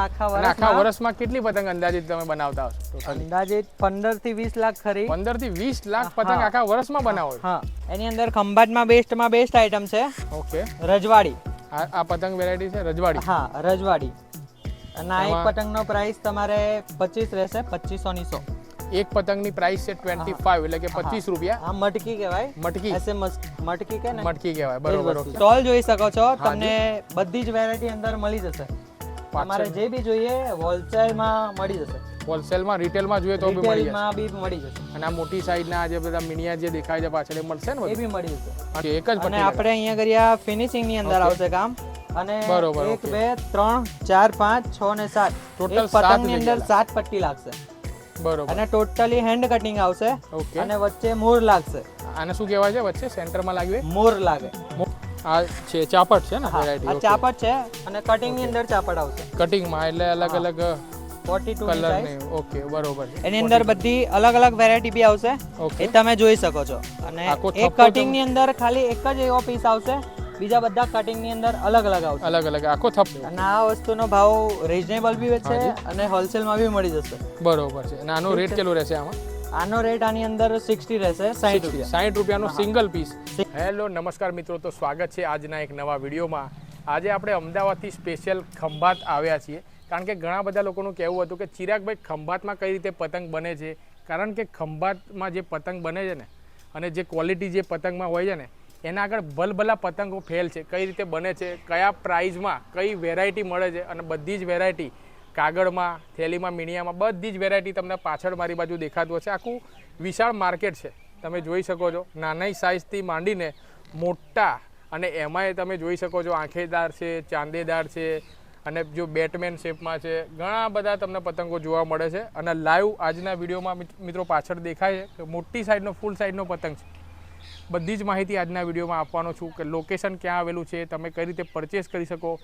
આખા વર્ષમાં કેટલી પતંગ અંદાજિત તમે બનાવતા હશો અંદાજિત પંદરથી વીસ લાખ ખરી. પંદરથી વીસ લાખ પતંગ આખા વર્ષમાં બનાવો હા એની અંદર ખંભાતમાં બેસ્ટમાં બેસ્ટ આઈટમ છે ઓકે. રજવાડી. આ પતંગ વેરાયટી છે? રજવાડી. હા રજવાડી. અને આ એક પતંગનો પ્રાઇસ તમારે પચીસ રહેશે પચીસો ની સો. એક પતંગની પ્રાઇસ છે ટ્વેન્ટી ફાઈવ એટલે કે પચીસ રૂપિયા. આ મટકી કહેવાય. મટકી. એસે મટકી કે ને? મટકી કહેવાય બરોબર સ્ટોલ જોઈ શકો છો તમને બધી જ વેરાયટી અંદર મળી જશે. તમારે જે બી જોઈએ હોલસેલમાં મળી જશે. હોલસેલમાં રિટેલમાં જોઈએ તો બી મળી જશે. માં બી મળી જશે. અને આ મોટી સાઈઝના જે બધા મિનિયા જે દેખાય છે પાછળ એ મળશે ને એ બી મળી જશે. એક જ અને આપણે અહીંયા કર્યા ફિનિશિંગની અંદર આવશે કામ. અને બરોબર, એક. બે ત્રણ ચાર પાંચ છ ને સાત. ટોટલ સાત પતંગની અંદર સાત પટ્ટી લાગશે. બરોબર. અને ટોટલી હેન્ડ કટિંગ આવશે. ઓકે અને વચ્ચે મોર લાગશે. આને શું કહેવાય છે? વચ્ચે સેન્ટરમાં લાગ્યું મોર લાગે? આ છે ચાપટ છે ને આ વેરાયટી ચાપટ છે અને કટિંગની અંદર ચાપટ આવશે. કટિંગમાં એટલે અલગ અલગ ફોર્ટી ટુ કલર ને ઓકે બરોબર છે. એની અંદર બધી અલગ અલગ વેરાયટી બી આવશે. એ તમે જોઈ શકો છો. અને એક કટિંગની અંદર ખાલી એક જ એવો પીસ આવશે. બીજા બધા કટિંગની અંદર અલગ અલગ આવશે. અલગ અલગ આખો થપ અને આ વસ્તુનો ભાવ રીઝનેબલ બી છે અને હોલસેલમાં બી મળી જશે. બરોબર છે. અને આનો રેટ કેટલો રહેશે આમાં? આનો રેટ આની અંદર સિક્સટી રહેશે સાઠ રૂપિયા. સાઠ રૂપિયાનો સિંગલ પીસ હેલો નમસ્કાર મિત્રો તો સ્વાગત છે આજના એક નવા વિડીયોમાં. આજે આપણે અમદાવાદથી સ્પેશિયલ ખંભાત આવ્યા છીએ. કારણ કે ઘણા બધા લોકોનું કહેવું હતું કે ચિરાગભાઈ ખંભાતમાં કઈ રીતે પતંગ બને છે? કારણ કે ખંભાતમાં જે પતંગ બને છે ને અને જે ક્વોલિટી જે પતંગમાં હોય છે ને એના આગળ ભલભલા પતંગો ફેલ છે. કઈ રીતે બને છે? કયા પ્રાઇઝમાં કઈ વેરાયટી મળે છે? અને બધી જ વેરાયટી કાગળમાં, થેલીમાં મીણિયામાં બધી જ વેરાયટી તમને પાછળ મારી બાજુ દેખાતું હશે. આખું વિશાળ માર્કેટ છે. તમે જોઈ શકો છો નાની સાઇઝથી માંડીને મોટા અને એમાંય તમે જોઈ શકો છો, આંખેદાર છે, ચાંદેદાર છે અને જો બેટમેન શેપમાં છે, ઘણા બધા તમને પતંગો જોવા મળે છે. અને લાઈવ આજના વિડીયોમાં મિત્રો પાછળ દેખાય છે કે મોટી સાઈઝનો ફૂલ સાઈઝનો પતંગ છે. બધી જ માહિતી આજના વિડીયોમાં આપવાનો છું કે લોકેશન ક્યાં આવેલું છે, તમે કઈ રીતે પરચેસ કરી શકો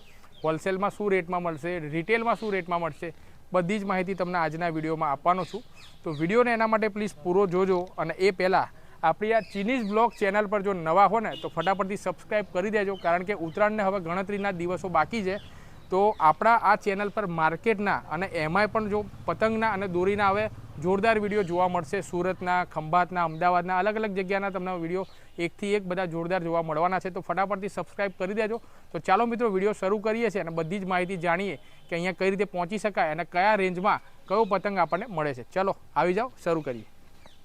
હોલસેલમાં શું રેટમાં મળશે, રિટેલમાં શું રેટમાં મળશે, બધી જ માહિતી તમને આજના વિડીયોમાં આપવાનો છું. તો વિડીયોને એના માટે પ્લીઝ પૂરો જોજો અને એ પહેલાં આપણી આ ચીનીઝ બ્લોગ ચેનલ પર જો નવા હો ને, તો ફટાફટથી સબસ્ક્રાઈબ કરી દેજો, કારણ કે ઉત્તરાયણને હવે ગણતરીના દિવસો બાકી છે. તો આપણા આ ચેનલ પર માર્કેટના અને એમાંય પણ જો પતંગના અને દોરીના હવે જોરદાર વીડિયો જોવા મળશે. સુરતના, ખંભાતના, અમદાવાદના અલગ અલગ જગ્યાના તમને વીડિયો એકથી એક બધા જોરદાર જોવા મળવાના છે તો ફટાફટથી સબસ્ક્રાઇબ કરી દેજો. તો ચાલો મિત્રો વીડિયો શરૂ કરીએ છીએ અને બધી જ માહિતી જાણીએ કે અહીંયા કઈ રીતે પહોંચી શકાય અને કયા રેન્જમાં કયો પતંગ આપણને મળે છે. ચલો આવી જાઓ શરૂ કરીએ.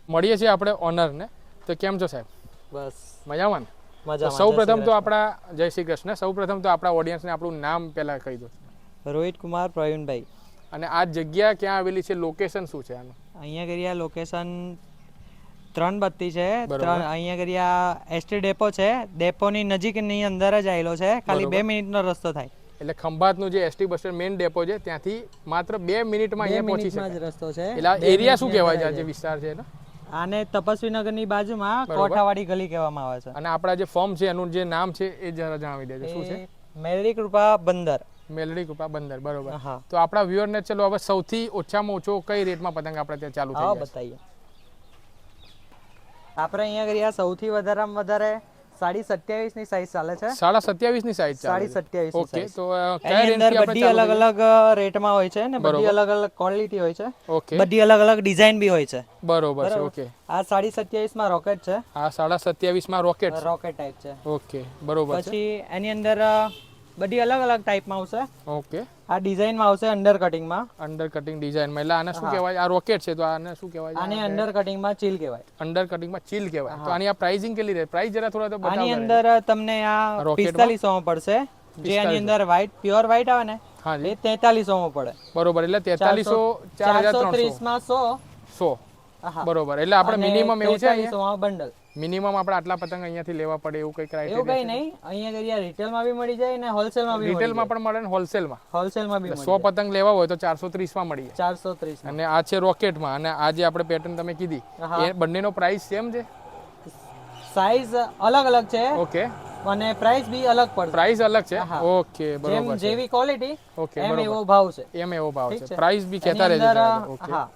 મળીએ છીએ આપણે ઓનરને. તો કેમ છો સાહેબ? બસ. મજામાં ને? સૌ પ્રથમ તો આપણા જય શ્રી કૃષ્ણ. સૌ પ્રથમ તો આપણા ઓડિયન્સને આપણું નામ પહેલાં કહી દો. રોહિત કુમાર પ્રવીણભાઈ. અને આ જગ્યા ક્યાં આવેલી છે? લોકેશન શું છે આનું? અહીંયા કરી આ લોકેશન ત્રણ બત્તી છે. ત્રણ અહીંયા કર્યા એસટી ડેપો છે. ડેપોની નજીકની અંદર જ આવેલો છે. ખાલી બે મિનિટનો રસ્તો થાય. એટલે ખંભાતનું જે ST bus stand main depot છે ત્યાંથી માત્ર બે મિનિટમાં અહીંયા પહોંચી શકાય. રસ્તો છે. એટલે એરિયા શું કહેવાય છે આ જે વિસ્તાર છે એનો? આને તપસ્વીનગરની બાજુમાં કોઠાવાડી ગલી કહેવામાં આવે છે. અને આપણા જે ફોર્મ છે એનું જે નામ છે એ જરા જણાવી દેજો. શું છે? મેલડી કૃપા બંદર. મેલડી કૃપા બંદર બરોબર. તો આપણા વ્યુઅરને ચલો હવે સૌથી ઓછામાં ઓછો કઈ રેટમાં પતંગ આપણે ત્યાં ચાલુ થઈ જાય બતાવીએ. આપણે અહીંયા કર્યા સૌથી વધારેમાં વધારે સાડી સત્યાવીસની સાઈઝ ચાલે છે. સાડા સત્યાવીસની સાઈઝ સાડી સત્યાવીસ ઓકે તો એની અંદર બધી અલગ અલગ રેટમાં હોય છે ને બધી અલગ અલગ ક્વોલિટી હોય છે. ઓકે બધી અલગ અલગ ડિઝાઇન બી હોય છે. બરોબર છે ઓકે આ સાડી સત્યાવીસમાં રોકેટ છે. આ સાડા સત્યાવીસમાં રોકેટ રોકેટ ટાઈપ છે. ઓકે બરોબર પછી એની અંદર બધી અલગ અલગ ટાઈપમાં આવશે. ઓકે આ ડિઝાઇનમાં આવશે અંડર કટિંગમાં અંડર કટિંગ ડિઝાઇનમાં એટલે આને શું કહેવાય? આ રોકેટ છે તો આને શું કહેવાય? આને અંડર કટિંગમાં ચીલ કહેવાય. અંડર કટિંગમાં ચીલ કહેવાય. તો આની આ પ્રાઇસિંગ કેટલી રહે? પ્રાઇસ જરા થોડા તો આની અંદર તમને આ પિસ્તાલીસો માં? પડશે. જે આની અંદર વ્હાઈટ પ્યોર વ્હાઈટ આવે ને હા એ તેતાલીસો માં પડે. બરોબર એટલે તેતાલીસો ચાર હજાર ચારસો ત્રણસો. ત્રીસમાં સો. સો. હા. બરોબર એટલે આપણે મિનિમમ એવું છે અહીંયા? માં બંડલ મિનિમમ આપણે આટલા પતંગ અહીંયાથી લેવા પડે એવું કઈ એવું કઈ નહીં. અહીંયા કરી રિટેલમાં બી મળી જાય ને હોલસેલમાં બી રિટેલમાં પણ મળે ને હોલસેલમાં હોલસેલમાં બી સો પતંગ લેવા હોય તો ચારસો ત્રીસમાં મળી જાય ચારસો ત્રીસ અને આ છે રોકેટમાં. અને આ જે આપણે પેટર્ન તમે કીધી એ બંનેનો પ્રાઇસ સેમ છે? સાઇઝ અલગ અલગ છે. ઓકે અને પ્રાઇસ બી અલગ પડશે. પ્રાઇસ અલગ છે? ઓકે બરોબર જેવી ક્વોલિટી ઓકે એમ એવો ભાવ છે. એમ એવો ભાવ છે. પ્રાઇસ બી કહેતા રહેજો ઓકે હા.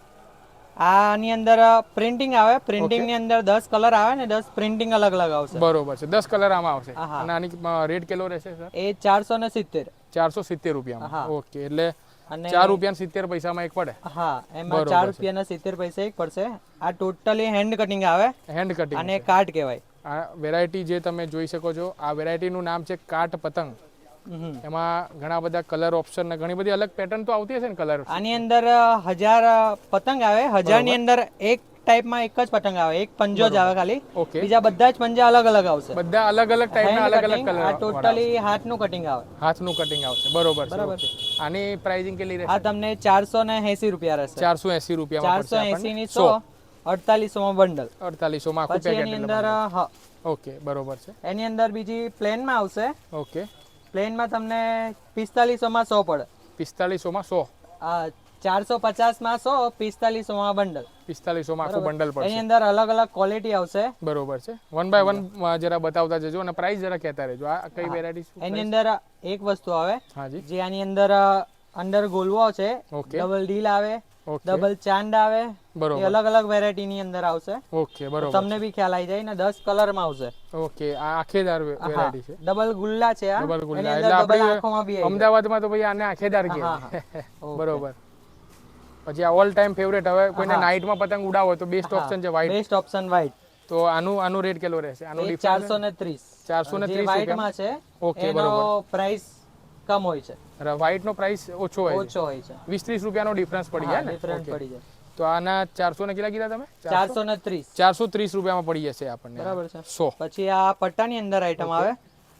આની અંદર પ્રિન્ટિંગ આવે. પ્રિન્ટિંગની અંદર દસ કલર આવે ને દસ પ્રિન્ટિંગ અલગ અલગ આવશે. બરોબર છે. 10 કલર આમાં આવશે. અને આની રેટ કેટલો રહેશે સર એ ચારસો ને સિત્તેર. ચારસો સિત્તેર રૂપિયામાં. ઓકે એટલે અને ચાર રૂપિયા સિત્તેર પૈસામાં એક પડે? હા એમાં ચાર રૂપિયાના સિત્તેર પૈસા એક પડશે. આ ટોટલી હેન્ડ કટિંગ આવે. હેન્ડ કટિંગ અને કાટ કહેવાય. આ વેરાયટી જે તમે જોઈ શકો છો આ વેરાયટીનું નામ છે કાટ પતંગ. એમાં ઘણા બધા કલર ઓપ્શન ને ઘણી બધી અલગ પેટર્ન તો આવતી હશે ને કલર આની અંદર હજાર પતંગ આવે. હજારની અંદર એક ટાઈપમાં એક જ પતંગ આવે. એક પંજો જ આવે ખાલી. બીજા બધા જ પંજા અલગ અલગ આવશે. બધા અલગ અલગ ટાઈપના અલગ અલગ કલર આ ટોટલી હાથનું કટિંગ આવે. હાથનું કટિંગ આવશે. બરોબર છે. બરાબર. આની પ્રાઇસિંગ કેટલી રહેશે? આ તમને ચારસો ને એસી રૂપિયા રહેશે. ચારસો એસી રૂપિયામાં ચારસો ની આપણને સો અડતાલીસો માં બંડલ અડતાલીસો માં આખું પેકેટ અંદર ઓકે બરોબર છે. એની અંદર બીજી પ્લેનમાં આવશે. ઓકે. પ્લેનમાં તમને પિસ્તાલીસોમાં સો પડે. પિસ્તાલીસોમાં સો. આ ચારસો પચાસમાં સો પિસ્તાલીસોમાં બંડલ. પિસ્તાલીસોમાં આખું બંડલ પડશે. એની અંદર અલગ અલગ ક્વોલિટી આવશે. બરોબર છે. વન બાય વન જરા બતાવતા જજો અને પ્રાઇસ જરા કહેતા રહેજો. આ કઈ વેરાયટી એની અંદર એક વસ્તુ આવે હાજી જે. આની અંદર અંદર ગોલવો છે ડબલ ડીલ આવે ડબલ ચાંદ આવે. બરોબર. અલગ અલગ વેરાયટી ની અંદર આવશે. ઓકે બરોબર તમને બી ખ્યાલ આવી જાય ને 10 કલરમાં આવશે. ઓકે આ આખેદાર વેરાયટી છે. ડબલ ગુલ્લા છે આ ડબલ ગુલ્લા. એટલે આપણે આવી અમદાવાદમાં તો ભાઈ આને આખેદાર કહે બરોબર. પછી આ ઓલ ટાઈમ ફેવરેટ હવે કોઈને નાઇટમાં પતંગ ઉડાવો તો બેસ્ટ ઓપ્શન છે વ્હાઈટ બેસ્ટ ઓપ્શન વ્હાઈટ તો આનું આનું રેટ કેટલો રહેશે? આનું એ ચારસો ને ત્રીસ. ચારસો ને જે ત્રીસ વ્હાઈટમાં છે ઓકે, એનો પ્રાઇસ કમ હોય છે. વ્હાઈટ નો પ્રાઇસ ઓછો હોય ઓછો હોય છે. વીસ ત્રીસ રૂપિયાનો ડિફરન્સ પડી જાય ને? ડિફરન્ટ પડી જાય. તો આના ચારસો ને કેટલા કીધા તમે? ચારસો ને ત્રીસ. ચારસો ત્રીસ રૂપિયામાં પડી જશે આપણને. બરાબર છે. સો. પછી આ પટ્ટાની અંદર આઈટમ આવે.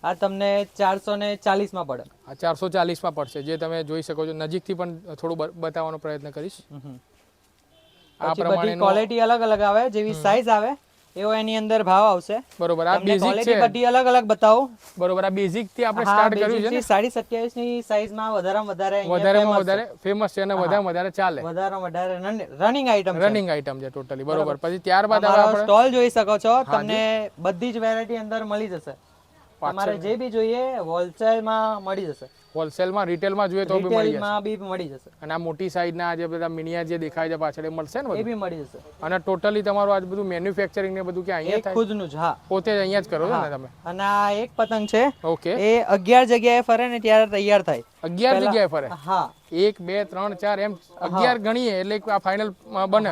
આ તમને ચારસો ને ચાલીસમાં પડે. આ ચારસો ચાલીસમાં પડશે. જે તમે જોઈ શકો છો. નજીકથી પણ થોડું બતાવવાનો પ્રયત્ન કરીશ. આ પ્રમાણે ક્વોલિટી અલગ અલગ આવે. જેવી સાઈઝ આવે એવો એની અંદર ભાવ આવશે. બરોબર આ બેઝિક છે. બધી અલગ અલગ બતાવો. બરોબર આ બેઝિકથી આપણે સ્ટાર્ટ કર્યું છે ને? સાડી સત્યાવીસની સાઈઝમાં વધારેમાં વધારે વધારે વધારેમાં વધારે ફેમસ છે અને વધારે વધારે ચાલે. વધારેમાં વધારે રનિંગ આઈટમ છે. રનિંગ આઈટમ છે ટોટલી બરોબર. પછી ત્યારબાદ આપણે સ્ટોલ જોઈ શકો છો તમને બધી જ વેરાયટી અંદર મળી જશે. તમારે જે બી જોઈએ હોલસેલમાં મળી જશે. હોલસેલમાં રિટેલમાં જોઈએ તો બી મળી જશે. બી મળી જશે. અને આ મોટી સાઈઝના આ જે બધા મિનિયા જે દેખાય છે પાછળ એ મળશે ને એ બી મળી જશે. અને ટોટલી તમારું આજ બધું મેન્યુફેક્ચરિંગ ને બધું કે અહીંયા થાય? ખુદનું જ હા. પોતે જ અહીંયા જ કરો છો ને તમે? અને આ એક પતંગ છે. ઓકે. એ અગિયાર જગ્યાએ ફરે ને ત્યારે તૈયાર થાય. અગિયાર જગ્યાએ ફરે? હા. એક બે ત્રણ ચાર એમ અગિયાર ગણીએ એટલે આ ફાઇનલ બને.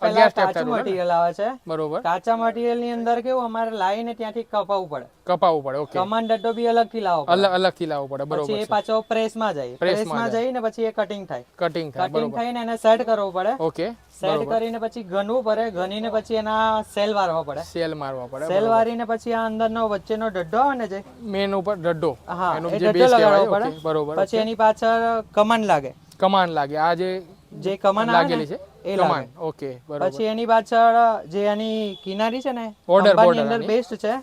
પેલા મટીરિયલ આવે છે. બરોબર. કાચા મટીરિયલની અંદર કેવું અમારે લાવીને ત્યાંથી કપાવવું પડે. કપાવવું પડે ઓકે કમાન ડટ્ટો બી અલગથી લાવવો પડે. અલગ અલગથી લાવવું પડે બરોબર પછી એ પાછો પ્રેસમાં જાય. પ્રેસમાં ને પછી એ કટિંગ થાય. કટિંગ થાય કટિંગ થઈને એને સેટ કરવો પડે. ઓકે સેટ કરીને પછી ઘનવું પડે ગનીને પછી એના સેલ વારવા પડે. સેલ મારવા પડે સેલ વારીને પછી આ અંદરનો વચ્ચેનો ડડ્ડો આવે ને જે મેન ઉપર ડડ્ડો. હા એનો જે બેઝ કહેવાય પડે. બરોબર પછી એની પાછળ કમાન લાગે. કમાન લાગે આ જે જે કમાન લાગેલી છે? એ કમાન ઓકે બરોબર. પછી એની પાછળ જે એની કિનારી છે ને ઓર્ડર બોર્ડર અંદર બેસ્ટ છે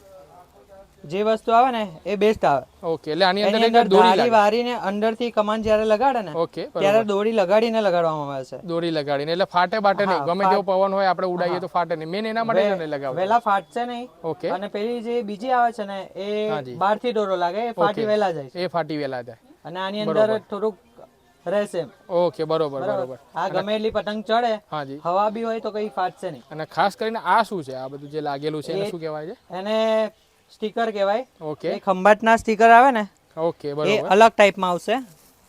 જે વસ્તુ આવે ને એ બેસ્ટ આવે. ઓકે એટલે આની અંદર એક દોરી વારીને અંદરથી કમાન જ્યારે લગાડે ને ઓકે ત્યારે દોરી લગાડીને લગાડવામાં આવે છે. દોરી લગાડીને એટલે ફાટે બાટે નહીં. ગમે તેવો પવન હોય આપણે ઉડાઈએ તો ફાટે નહીં. મેન એના માટે જ લગાવ વેલા ફાટશે નહીં. ઓકે અને પેલી જે બીજી આવે છે ને એ. બહારથી દોરો લાગે એ ફાટી વેલા જાય એ ફાટી વેલા જાય. અને આની અંદર થોડુંક રહેશે ઓકે બરોબર બરોબર. આ ગમે એટલી પતંગ ચડે હાજી હવા બી હોય તો કઈ ફાટશે નહીં. અને ખાસ કરીને આ શું છે? આ બધું જે લાગેલું છે એને શું કહેવાય છે? એને સ્ટીકર કહેવાય. ઓકે. ખંભાતના સ્ટીકર આવે ને ઓકે એ બરોબર. અલગ ટાઈપમાં આવશે.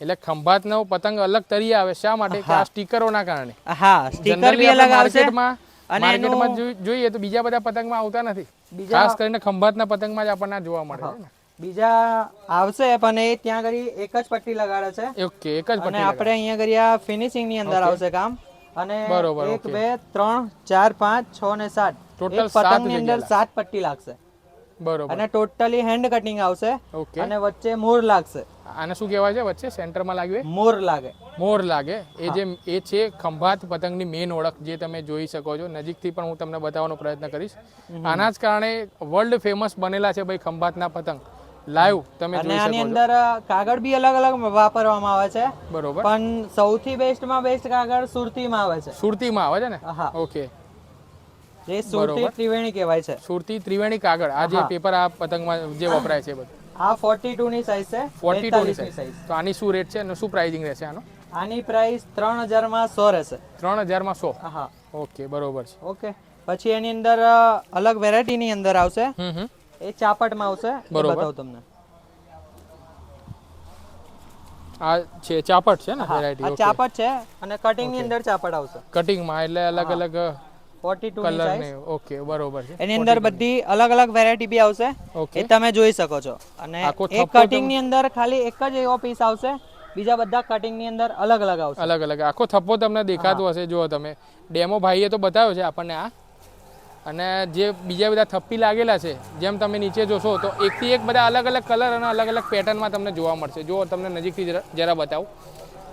એટલે ખંભાતનો પતંગ અલગ તરી આવે શા માટે? કે આ સ્ટીકરોના કારણે. હા સ્ટીકર બી અલગ આવશે અને માર્કેટમાં જોઈએ તો બીજા બધા પતંગમાં આવતા નથી. ખાસ કરીને ખંભાતના પતંગમાં જ આપણને જોવા મળે છે બીજા આવશે પણ એ ત્યાં કરી એક જ પટ્ટી લગાડે છે. ઓકે એક જ અને આપણે અહીંયા કરી આ ફિનિશિંગની અંદર આવશે કામ. અને બરોબર, એક બે ત્રણ ચાર પાંચ છ ને સાત. ટોટલ એક પતંગની અંદર સાત પટ્ટી લાગશે. બરોબર. અને ટોટલી હેન્ડ કટિંગ આવશે ઓકે. અને વચ્ચે મોર લાગશે. આને શું કહેવાય છે? વચ્ચે સેન્ટરમાં લાગ્યું મોર લાગે. મોર લાગે. એ જે એ છે ખંભાત પતંગની મેઇન ઓળખ જે તમે જોઈ શકો છો. નજીકથી પણ હું તમને બતાવવાનો પ્રયત્ન કરીશ. આના જ કારણે વર્લ્ડ ફેમસ બનેલા છે ભાઈ ખંભાતના પતંગ. લાઈવ તમે જોઈ આની શકો અંદર કાગળ બી અલગ અલગ વાપરવામાં આવે છે. બરોબર. પણ સૌથી બેસ્ટમાં બેસ્ટ કાગળ સુરતીમાં આવે છે. સુરતીમાં આવે છે ને? હા. ઓકે. જે સુરતી ત્રિવેણી કહેવાય છે. સુરતી ત્રિવેણી કાગળ. આ જે પેપર આ પતંગમાં જે વપરાય છે બધું. આ ફોર્ટી ટુ ની સાઈઝ છે. ફોર્ટી ટુ 42 ની સાઈઝ તો આની શું રેટ છે અને શું પ્રાઇસિંગ રહેશે આનો? આની પ્રાઇસ ત્રણ હજારમાં સો રહેશે. ત્રણ હજારમાં સો? હા. ઓકે બરોબર છે. ઓકે. પછી એની અંદર અલગ વેરાયટી ની અંદર આવશે. હમ એ ચાપટમાં આવશે. બરોબર. બતાવું તમને. આ છે ચાપટ છે ને વેરાયટી આ ચાપટ છે અને કટિંગની અંદર ચાપટ આવશે. કટિંગમાં એટલે અલગ અલગ 42 ની size. ઓકે બરોબર છે. એની અંદર બધી અલગ અલગ વેરાયટી બી આવશે. ઓકે એ તમે જોઈ શકો છો. અને એક કટિંગની અંદર ખાલી એક જ એવો પીસ આવશે. બીજા બધા કટિંગની અંદર અલગ અલગ આવશે. અલગ અલગ આખો થપ્પો તમને દેખાતો હશે જો તમે. ડેમો ભાઈએ તો બતાવ્યો છે આપણને આ. અને જે બીજા બધા થપ્પી લાગેલા છે જેમ તમે નીચે જોશો તો એકથી એક બધા અલગ અલગ કલર અને અલગ અલગ પેટર્નમાં તમને જોવા મળશે. જો તમને નજીકથી જરા જરા બતાવું.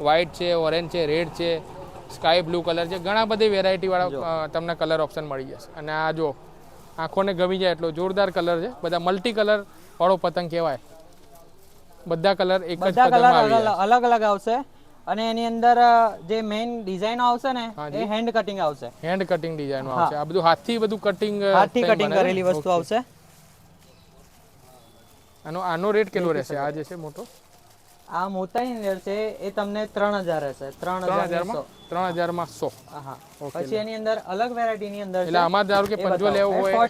વ્હાઇટ છે ઓરેન્જ છે રેડ છે સ્કાય બ્લુ કલર છે. ઘણા બધી વેરાયટીવાળા તમને કલર ઓપ્શન મળી જશે. અને આ જો આંખોને ગમી જાય એટલો જોરદાર કલર છે. બધા મલ્ટી કલર વાળો પતંગ કહેવાય. બધા કલર એક જ કલર અલગ અલગ આવશે. અને એની અંદર જે મેઇન ડિઝાઇન આવશે ને. એ હેન્ડ કટિંગ આવશે. હેન્ડ કટિંગ ડિઝાઇન આવશે. આ બધું હાથથી બધું કટિંગ હાથથી કટિંગ કરેલી વસ્તુ આવશે. આનો આનો રેટ કેટલો રહેશે? આ જે છે મોટો? આ મોતાની અંદર છે એ તમને ત્રણ હજાર રહેશે ત્રણ ત્રણ હજાર હજારમાં? સો. હા પછી એની અંદર અલગ વેરાયટી ની અંદર એટલે આમાં ધારો કે પંજો લેવો હોય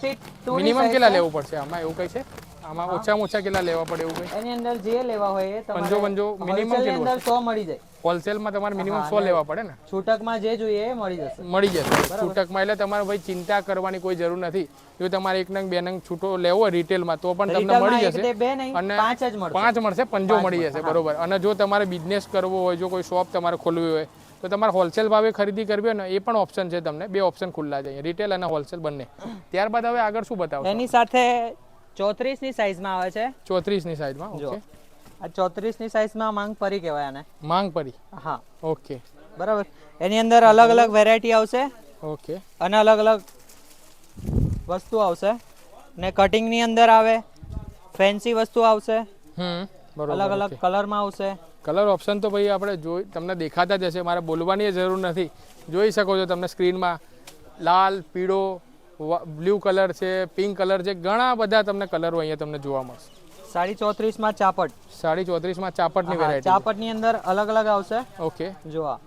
મિનિમમ કેટલા લેવું પડશે? આમાં એવું કઈ છે? આમાં ઓછામાં ઓછા કેટલા લેવા પડે એવું કઈ? એની અંદર જે લેવા હોય એ પંજો પંજો મિનિમમ કેટલું અંદર 100 મળી જાય. હોલસેલમાં તમારે મિનિમમ 100 લેવા પડે ને? છૂટકમાં જે જોઈએ એ મળી જશે. મળી જશે. છૂટકમાં એટલે તમારે ભાઈ ચિંતા કરવાની કોઈ જરૂર નથી. જો તમારે એક નંગ બે નંગ છૂટો લેવો હોય રિટેલમાં તો પણ તમને મળી જશે. બે નહીં અને પાંચ જ મળશે. પાંચ મળશે પંજો મળી જશે બરોબર. અને જો તમારે બિઝનેસ કરવો હોય જો કોઈ શોપ તમારે ખોલવી હોય તો તમારે હોલસેલ ભાવે ખરીદી કરવી હોય ને એ પણ ઓપ્શન છે તમને. બે ઓપ્શન ખુલ્લા છે રિટેલ અને હોલસેલ બંને. ત્યારબાદ હવે આગળ શું બતાવો એની સાથે ચોત્રીસની સાઈઝમાં આવે છે? ચોત્રીસની સાઈડમાં જો. ઓકે. આ ચોત્રીસની સાઈઝમાં માંગ પરી કહેવાય આને. માંગ પરી? હા. ઓકે. બરાબર. એની અંદર અલગ અલગ વેરાયટી આવશે. ઓકે. અને અલગ અલગ વસ્તુ આવશે. ને કટિંગની અંદર આવે. ફેન્સી વસ્તુ આવશે. હમ બરોબર અલગ અલગ કલરમાં આવશે. કલર ઓપ્શન તો ભાઈ આપણે જોઈ તમને દેખાતા જ હશે. મારે બોલવાની જરૂર નથી. જોઈ શકો છો તમને સ્ક્રીનમાં લાલ પીળો બ્લુ કલર છે પિંક કલર છે ઘણા બધા તમને કલરો અહીંયા તમને જોવા મળશે. સાડી ચોત્રીસમાં ચાપટ. સાડી ચોત્રીસમાં ચાપટની ની વેરાયટી ચાપટની અંદર અલગ અલગ આવશે. ઓકે. જો આ.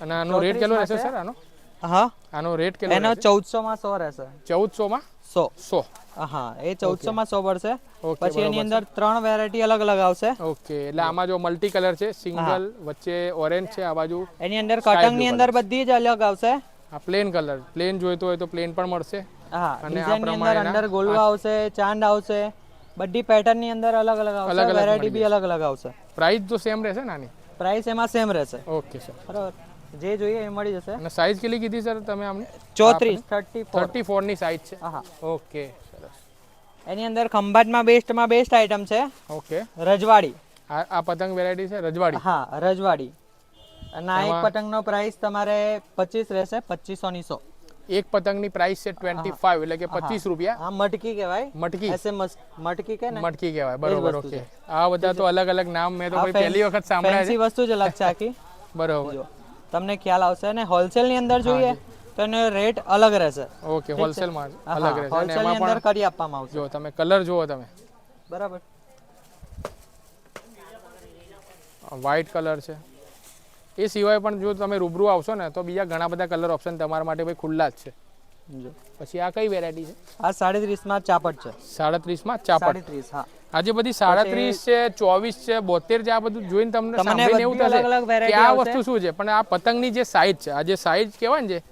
અને આનો રેટ કેટલો રહેશે સર? આનો? હા. આનો રેટ કેટલો એનો ચૌદસો માં સો રહેશે. ચૌદસોમાં સો. સો? હા એ ચૌદસો માં સો પડશે. પછી એની અંદર ત્રણ વેરાયટી અલગ અલગ આવશે. ઓકે એટલે આમાં જો મલ્ટી કલર છે સિંગલ વચ્ચે ઓરેન્જ છે આ બાજુ એની અંદર કટંગની અંદર બધી જ અલગ આવશે. આ પ્લેન કલર પ્લેન જોઈતો હોય તો પ્લેન પણ મળશે. હા અને ડિઝાઇનની અંદર અંદર ગોલવા આવશે ચાંદ આવશે બધી પેટર્નની અંદર અલગ અલગ આવશે અલગ વેરાયટી બી અલગ અલગ આવશે. પ્રાઇસ તો સેમ રહેશે ને આની પ્રાઇસ એમાં સેમ રહેશે. ઓકે સર બરાબર. જે જોઈએ એ મળી જશે. અને સાઇઝ કેટલી કીધી સર તમે અમને? ચોત્રીસ થર્ટી ફોર થર્ટી ફોરની સાઇઝ છે. હા ઓકે સરસ. એની અંદર ખંભાતમાં બેસ્ટમાં બેસ્ટ આઈટમ છે. ઓકે રજવાડી. આ આ પતંગ વેરાયટી છે રજવાડી? હા રજવાડી. અને આ એક પતંગનો પ્રાઇસ તમારે પચીસ રહેશે પચીસો ની સો. એક પતંગની પ્રાઇસ છે ટ્વેન્ટી ફાઈવ એટલે કે પચીસ રૂપિયા. આ મટકી કહેવાય. મટકી. એસે મટકી કે મટકી કહેવાય બરોબર ઓકે. આ બધા તો અલગ અલગ નામ મેં તો ભાઈ પહેલી વખત સાંભળ્યા છે. વસ્તુ જ અલગ છે આખી. બરોબર. તમને ખ્યાલ આવશે. અને હોલસેલની અંદર જોઈએ તો એનો રેટ અલગ રહેશે. ઓકે હોલસેલમાં અલગ રહેશે. અને હોલસેલ એમાં અંદર કરી આપવામાં આવશે. જો તમે કલર જુઓ તમે. બરાબર. વ્હાઇટ કલર છે. એ સિવાય પણ જો તમે રૂબરૂ આવશો ને તો બીજા ઘણા બધા કલર ઓપ્શન તમારા માટે ભાઈ ખુલ્લા જ છે. જો. પછી આ કઈ વેરાયટી છે? આ સાડત્રીસમાં ચાપટ છે. સાડત્રીસમાં હા. આજે બધી સાડત્રીસ છે ચોવીસ છે બોતેર છે આ બધું જોઈને તમને સાંભળીને એવું થશે કે આ વસ્તુ શું છે? પણ આ પતંગની જે સાઈઝ છે આ જે સાઈઝ કહેવાય ને જે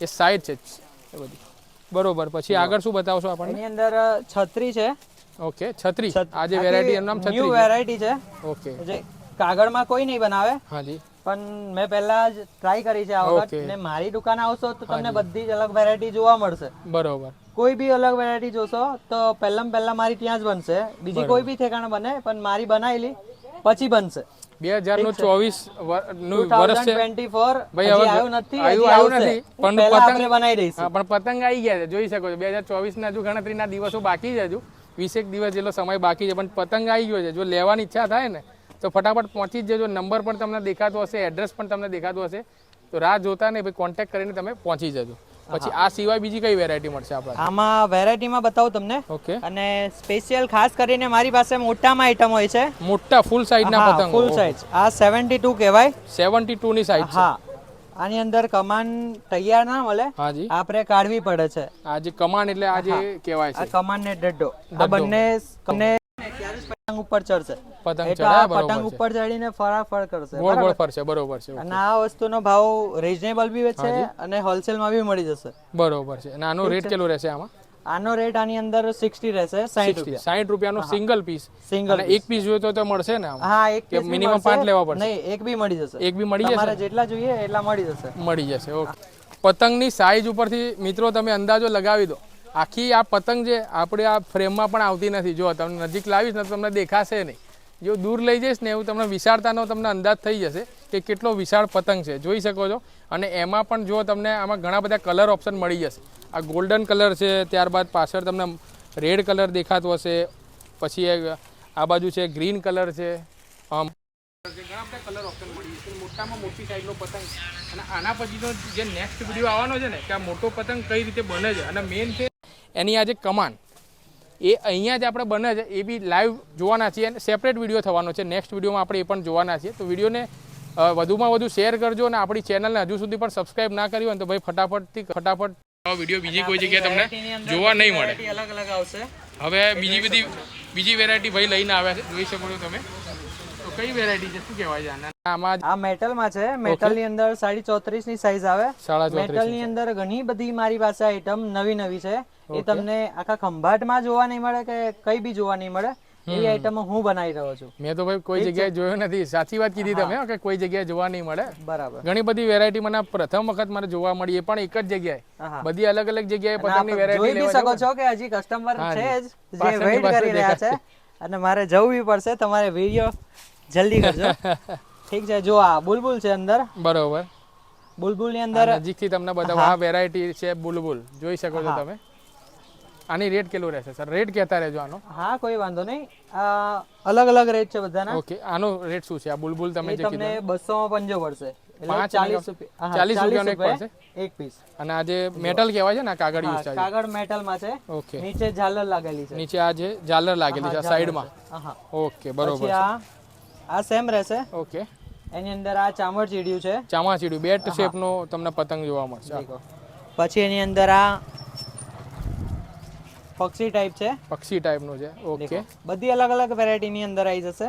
એ સાઈઝ છે એ બધી. બરોબર પછી આગળ શું બતાવશો આપણને? એની અંદર છત્રી છે. ઓકે છત્રી. આજે વેરાયટી એનું નામ છત્રી વેરાયટી છે. ઓકે. કાગળમાં કોઈ નહીં બનાવે. હાજી પણ મેં પહેલા જ ટ્રાય કરી છે આ વખત. ને મારી દુકાન આવશો તો તમને બધી જ અલગ વેરાયટી જોવા મળશે. બરોબર. કોઈ બી અલગ વેરાયટી જોશો તો પહેલા પહેલા મારી ત્યાં જ બનશે. બીજી કોઈ બી ઠેકાણે બને પણ મારી બનાવેલી પછી બનશે. બે હજારનું ચોવીસનું વર્ષ છે. 2024 ભાઈ હવે આવ્યું નથી આવ્યું આવ્યું નથી પણ પતંગ બનાવી દઈશ. પણ પતંગ આવી ગયા છે જોઈ શકો છો. બે હજાર ચોવીસ ના હજુ ગણતરીના દિવસો બાકી છે હજુ. વીસેક દિવસ જેટલો સમય બાકી છે પણ પતંગ આવી ગયો છે. જો લેવાની ઈચ્છા થાય ને તો ફટાફટ પહોંચી જજો. નંબર પણ તમને દેખાતો હશે એડ્રેસ પણ તમને દેખાતું હશે. તો રાહ જોતા ને ભાઈ કોન્ટેક્ટ કરીને તમે પહોંચી જજો. પછી આ સિવાય બીજી કઈ વેરાયટી મળશે આપણે આમાં વેરાયટીમાં બતાવું તમને. ઓકે અને સ્પેશિયલ ખાસ કરીને મારી પાસે મોટામાં આઈટમ હોય છે. મોટા ફૂલ સાઈઝના પતંગ. ફૂલ સાઇઝ આ 72 કહેવાય. સેવન્ટી ટુ ની સાઈઝ છે. હા. આની અંદર કમાન તૈયાર ના મળે. હાજી. આપણે કાઢવી પડે છે. આ જે કમાન એટલે આ જે કહેવાય આ છે. કમાન ને ડડ્ડો. આ બંને પતંગ ઉપર ચડશે. પતંગ ચડાય બરોબર પતંગ ઉપર ચડીને ફરાફર કરશે ગોળ ગોળ ફરશે બરોબર છે અને આ વસ્તુનો ભાવ રીઝનેબલ બી છે અને હોલસેલમાં બી મળી જશે. બરોબર છે. અને આનો રેટ કેટલો રહેશે આમાં? આનો રેટ આની અંદર સિક્સટી રહેશે 60 રૂપિયા. સાઠ રૂપિયાનો સિંગલ પીસ સિંગલ અને એક પીસ જોઈએ તો મળશે ને હા એક પીસ મળશે. પાંચ લેવા પડશે? નહીં એક બી મળી જશે. એક બી મળી જશે? તમારે જેટલા જોઈએ એટલા મળી જશે. મળી જશે ઓકે. પતંગની સાઈઝ ઉપરથી મિત્રો તમે અંદાજો લગાવી દો. આખી આ પતંગ છે આપણે આ ફ્રેમમાં પણ આવતી નથી. જો તમને નજીક લાવીશ ને તો તમને દેખાશે નહીં. જો દૂર લઈ જઈશ ને એવું તમને વિશાળતાનો તમને અંદાજ થઈ જશે કે કેટલો વિશાળ પતંગ છે. જોઈ શકો છો. અને એમાં પણ જો તમને આમાં ઘણા બધા કલર ઓપ્શન મળી જશે. આ ગોલ્ડન કલર છે, ત્યારબાદ પાછળ તમને રેડ કલર દેખાતો હશે. પછી આ બાજુ છે ગ્રીન કલર છે. ઘણા કલર ઓપ્શન મળી જશે. મોટામાં મોટી સાઈઝનો પતંગ. અને આના પછીનો જે નેક્સ્ટ વીડિયો આવવાનો છે ને, કે મોટો પતંગ કઈ રીતે બને છે. અને મેઇન છે, એની આ જે કમાન. એ અહીંયા જ આપણે બને છે એ બી લાઈવ જોવાના છીએ અને સેપરેટ વીડિયો થવાનો છે. નેક્સ્ટ વિડીયોમાં આપણે એ પણ જોવાના છીએ. તો વિડીયોને વધુમાં વધુ શેર કરજો અને આપણી ચેનલને હજુ સુધી પણ સબસ્ક્રાઇબ ના કરી હોય તો ભાઈ ફટાફટથી ફટાફટ વીડિયો બીજી કોઈ જગ્યાએ તમને જોવા નહીં મળે. અલગ અલગ આવશે હવે બીજી બધી બીજી વેરાયટી ભાઈ લઈને આવ્યા છે. જોઈ શકો છો તમે. કઈ વેરાયટી છે? શું કહેવાય છે આના? આમાં આ મેટલમાં છે. મેટલની અંદર સાડી ચોત્રીસની સાઈઝ આવે મેટલની અંદર ઘણી બધી મારી પાસે આઈટમ નવી નવી છે. એ તમને આખા ખંભાટમાં જોવા નહીં મળે કે કઈ બી જોવા નહીં મળે. એવી આઈટમ હું બનાવી રહ્યો છું. મેં તો ભાઈ કોઈ જગ્યાએ જોયો નથી. સાચી વાત કીધી તમે કે કોઈ જગ્યાએ જોવા નહીં મળે. બરાબર. ઘણી બધી વેરાયટી મને પ્રથમ વખત મને જોવા મળી એ પણ એક જ જગ્યાએ. બધી અલગ અલગ જગ્યાએ પતંગની વેરાયટી જોઈ શકો છો કે હજી કસ્ટમર છે જ. જે વેઇટ કરી રહ્યા છે. અને મારે જવું પડશે તમારે વીડિયો જલ્દી કરજો. ઠીક છે જો આ બુલબુલ છે અંદર. બરોબર. બુલબુલની અંદર નજીકથી તમને બધા આ વેરાયટી છે બુલબુલ. જોઈ શકો છો તમે. આની રેટ કેટલો રહેશે સર રેટ કહેતા રહેજો આનો. હા કોઈ વાંધો નહીં. અલગ અલગ રેટ છે બધાના. ઓકે આનો રેટ શું છે? આ બુલબુલ તમે જે તમને બસો માં પંજો પડશે. ચાલીસ રૂપિયા 40 રૂપિયાનો એક પડશે? એક પીસ અને આ જે મેટલ કહેવાય છે ને કાગળ યુઝ થાય કાગળ મેટલમાં છે. ઓકે નીચે ઝાલર લાગેલી છે. નીચે આ જે ઝાલર લાગેલી છે સાઈડમાં ઓકે બરોબર પછી આ સેમ રહેશે. ઓકે. એની અંદર આ ચામડ ચીડ્યું છે ચામાચીડું બેટ શેપનો તમને પતંગ જોવા મળશે. પછી એની અંદર આ પક્ષી ટાઈપ છે. પક્ષી ટાઈપનું છે. ઓકે. બધી અલગ અલગ વેરાયટીની અંદર આવી જશે.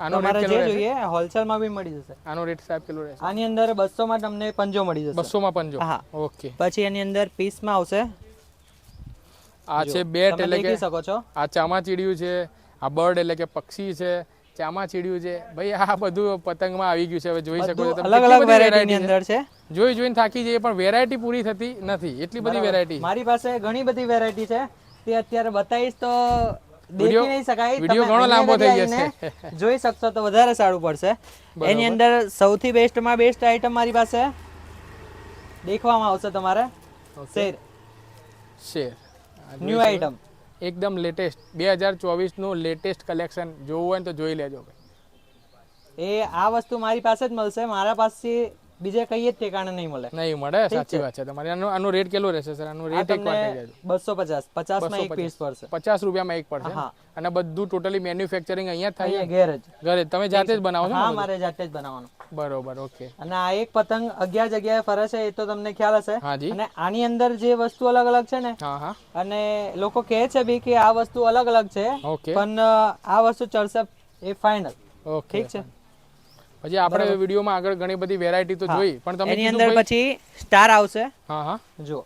આનો રેટ કેટલો જે રહેશે જોઈએ હોલસેલમાં બી મળી જશે. આનો રેટ સાહેબ કેટલો રહેશે? આની અંદર 200 માં તમને પંજો મળી જશે. બસોમાં પંજો? હા. ઓકે. પછી એની અંદર પીસમાં આવશે. આ છે બેટ એટલે કે શકો છો. આ ચામાચીડિયું છે આ બર્ડ એટલે કે પક્ષી છે ચામાચીડિયું છે. ભાઈ આ બધું પતંગમાં આવી ગયું છે. હવે જોઈ શકો છો અલગ અલગ બધી વેરાયટી અંદર છે. જોઈ જોઈને થાકી જઈએ પણ વેરાયટી પૂરી થતી નથી. એટલી બધી વેરાયટી મારી પાસે ઘણી બધી વેરાયટી છે. તે અત્યારે બતાવીશ તો દેખી નહીં શકાય. વીડિયો ઘણો લાંબો થઈ અહીંયા જોઈ શકશો તો વધારે સારું પડશે. એની અંદર સૌથી બેસ્ટમાં બેસ્ટ આઈટમ મારી પાસે દેખવામાં આવશે તમારે. શેર. શેર. ન્યૂ આઈટમ એકદમ લેટેસ્ટ બે હજાર ચોવીસનું લેટેસ્ટ કલેક્શન જોવું હોય તો જોઈ લેજો એ આ વસ્તુ મારી પાસે જ મળશે. મારા પાસે બીજે કઈ જ ઠેકાણે નહીં મળે. નહીં મળે? સાચી વાત છે તમારી. આનો આનો રેટ કેટલો રહેશે સર? આનો રેટ એક વાર બસો પચાસ. પચાસમાં એક પીસ પડશે. પચાસ રૂપિયામાં એક પડશે? અને બધું ટોટલી મેન્યુફેક્ચરિંગ અહીંયા થાય? ઘેર જ. ઘરે તમે જાતે જ બનાવો છો હા મારે જાતે જ બનાવવાનું. બરોબર ઓકે. અને આ એક પતંગ અગિયાર જગ્યાએ ફરે છે એ તો તમને ખ્યાલ હશે. અને આની અંદર જે વસ્તુ અલગ અલગ છે ને અને લોકો કહે છે બી કે આ વસ્તુ અલગ અલગ છે પણ આ વસ્તુ ચડશે એ ફાઇનલ ઠીક છે? પછી આપણે વિડીયોમાં આગળ ઘણી બધી વેરાયટી તો જોઈ પણ તમે એની અંદર પછી સ્ટાર આવશે. હા હા. જો.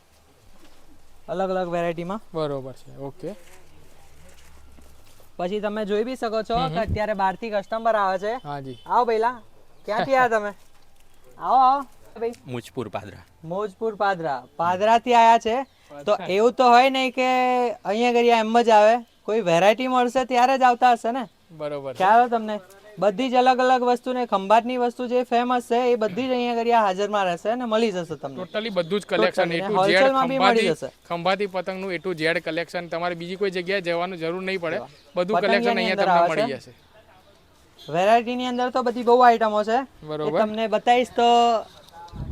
અલગ અલગ વેરાયટીમાં બરોબર છે ઓકે. પછી તમે જોઈ બી શકો છો કે અત્યારે બહારથી કસ્ટમર આવે છે. હા જી. આવો પહેલા. ક્યાંથી આવ્યા તમે? આવો આવો. ભાઈ. મુજપુર પાદરા. મોજપુર પાદરા. પાદરાથી આયા છે. તો એવું તો હોય નહીં કે અહીંયા ઘડી એમ જ આવે. કોઈ વેરાયટી મળશે ત્યારે જ આવતા હશે ને? બરોબર. ખ્યાલ તમને? બધી જ અલગ અલગ વસ્તુ ને ખંભાતની વસ્તુ જે ફેમસ છે એ બધી જ અહીંયા ઘડી હાજરમાં રહેશે અને મળી જશે તમને. ટોટલી બધું જ કલેક્શન એ ટુ ઝેડમાં બી મળી ખંભાતી જશે. ખંભાતી પતંગનું એ ટુ ઝેડ કલેક્શન તમારે બીજી કોઈ જગ્યાએ જવાનું જરૂર નહીં પડે. બધું કલેક્શન અહીંયા અંદર તમને આવે મળી જશે. વેરાયટી ની અંદર તો બધી બહુ આઈટમો છે. બરોબર. તમને બતાવીશ તો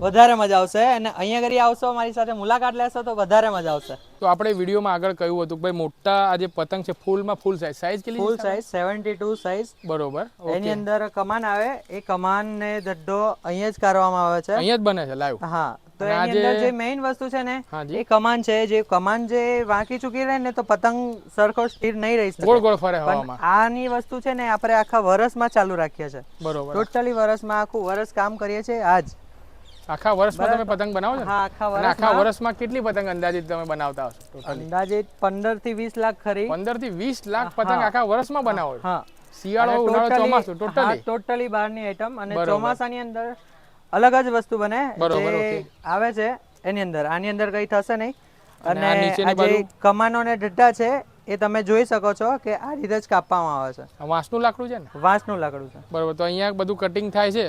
વધારે મજા આવશે. અને અહીંયા ઘડી આવશો મારી સાથે મુલાકાત લેશો તો વધારે મજા આવશે. તો આપણે વિડીયોમાં આગળ કહ્યું હતું કે ભાઈ મોટા આ જે પતંગ છે ફૂલમાં ફૂલ સાઈઝ સાઈઝ કેટલી full? Size seventy two size બરોબર એની અંદર કમાન આવે. એ કમાન ને દડ્ડો અહીંયા જ કરવામાં આવે છે. અહીંયા જ બને છે લાઈવ હા તો એની અંદર જે- મેઇન વસ્તુ છે ને એ કમાન છે જે કમાન જે વાંકી ચૂકી રહે ને તો પતંગ સરખો સ્થિર નહીં રહી શકે. ગોળ ગોળ ફરે હવામાં. આની વસ્તુ છે ને આપણે આખા વર્ષમાં ચાલુ રાખીએ છે બરોબર. ટોટલી વર્ષમાં આખું વર્ષ કામ કરીએ છીએ આજ. આખા વર્ષમાં તમે પતંગ બનાવો છો? હા આખા અને આખા વર્ષમાં વર્ષમાં કેટલી પતંગ અંદાજિત તમે બનાવતા હશો ટોટલી? અંદાજે પંદરથી વીસ લાખ ખરી. પંદરથી વીસ લાખ પતંગ આખા વર્ષમાં બનાવો છો? હા. શિયાળો ઉનાળો ચોમાસું ટોટલી? ટોટલી બહારની આઈટમ અને ચોમાસાની અંદર અલગ જ વસ્તુ બને જે આવે છે એની અંદર. આની અંદર કઈ થશે નહીં. અને આ જે કમાનો ને ઢડ્ડા છે એ તમે જોઈ શકો છો કે આ રીતે જ કાપવામાં આવે છે. વાંસનું લાકડું છે ને? વાંસનું લાકડું છે. બરોબર તો અહીંયા બધું કટિંગ થાય છે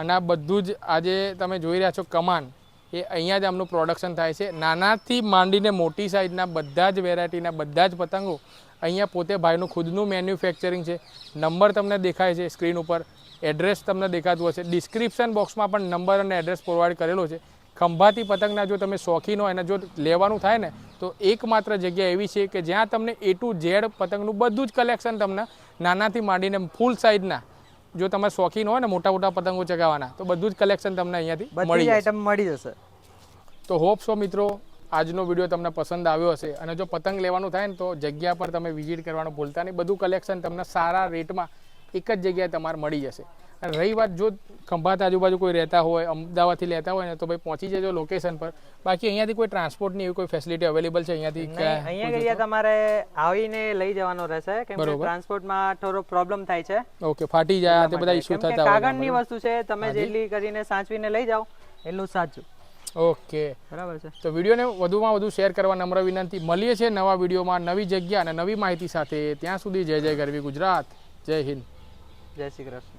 અને આ બધું જ આજે તમે જોઈ રહ્યા છો કમાન એ અહીંયા જ આમનું પ્રોડક્શન થાય છે. નાનાથી માંડીને મોટી સાઈઝના બધા જ વેરાયટીના બધા જ પતંગો અહીંયા પોતે ભાઈનું ખુદનું મેન્યુફેક્ચરિંગ છે. નંબર તમને દેખાય છે સ્ક્રીન ઉપર. એડ્રેસ તમને દેખાતું હશે. ડિસ્ક્રિપ્શન બોક્સમાં પણ નંબર અને એડ્રેસ પ્રોવાઈડ કરેલો છે. ખંભાતી પતંગના જો તમે શોખીન હોય અને જો લેવાનું થાય ને તો એકમાત્ર જગ્યા એવી છે કે જ્યાં તમને એ ટુ ઝેડ પતંગનું બધું જ કલેક્શન તમને નાનાથી માંડીને ફૂલ સાઇઝના જો તમે શોખીન હોય ને મોટા મોટા પતંગો ચગાવવાના તો બધું જ કલેક્શન તમને અહીંયાથી મળી આઈટમ મળી જશે. તો હોપ સો મિત્રો આજનો વીડિયો તમને પસંદ આવ્યો હશે. અને જો પતંગ લેવાનું થાય ને તો જગ્યા પર તમે વિઝિટ કરવાનું ભૂલતા નહીં. બધું કલેક્શન તમને સારા રેટમાં એક જ જગ્યાએ તમારે મળી જશે. અને રહી વાત જો ખંભાત આજુબાજુ કોઈ રહેતા હોય અમદાવાદથી લેતા હોય ને તો ભાઈ પહોંચી જજો લોકેશન પર. બાકી અહીંયાથી કોઈ ટ્રાન્સપોર્ટની એવી કોઈ ફેસિલિટી અવેલેબલ છે અહીંયાથી અહીંયા ગયા તમારે આવીને લઈ જવાનો રહેશે કેમ કે ટ્રાન્સપોર્ટમાં થોડો પ્રોબ્લેમ થાય છે. ઓકે ફાટી જાય તે બધા ઇશ્યુ થતા હોય કાગળની વસ્તુ છે તમે જેટલી કરીને સાચવીને લઈ જાઓ એટલું સાચું. ઓકે. બરાબર છે. તો વિડીયોને વધુમાં વધુ શેર કરવા નમ્ર વિનંતી. મળીએ છીએ નવા વિડીયોમાં નવી જગ્યા અને નવી માહિતી સાથે. ત્યાં સુધી જય જય ગરવી ગુજરાત. જય હિન્દ. જય શ્રી કૃષ્ણ.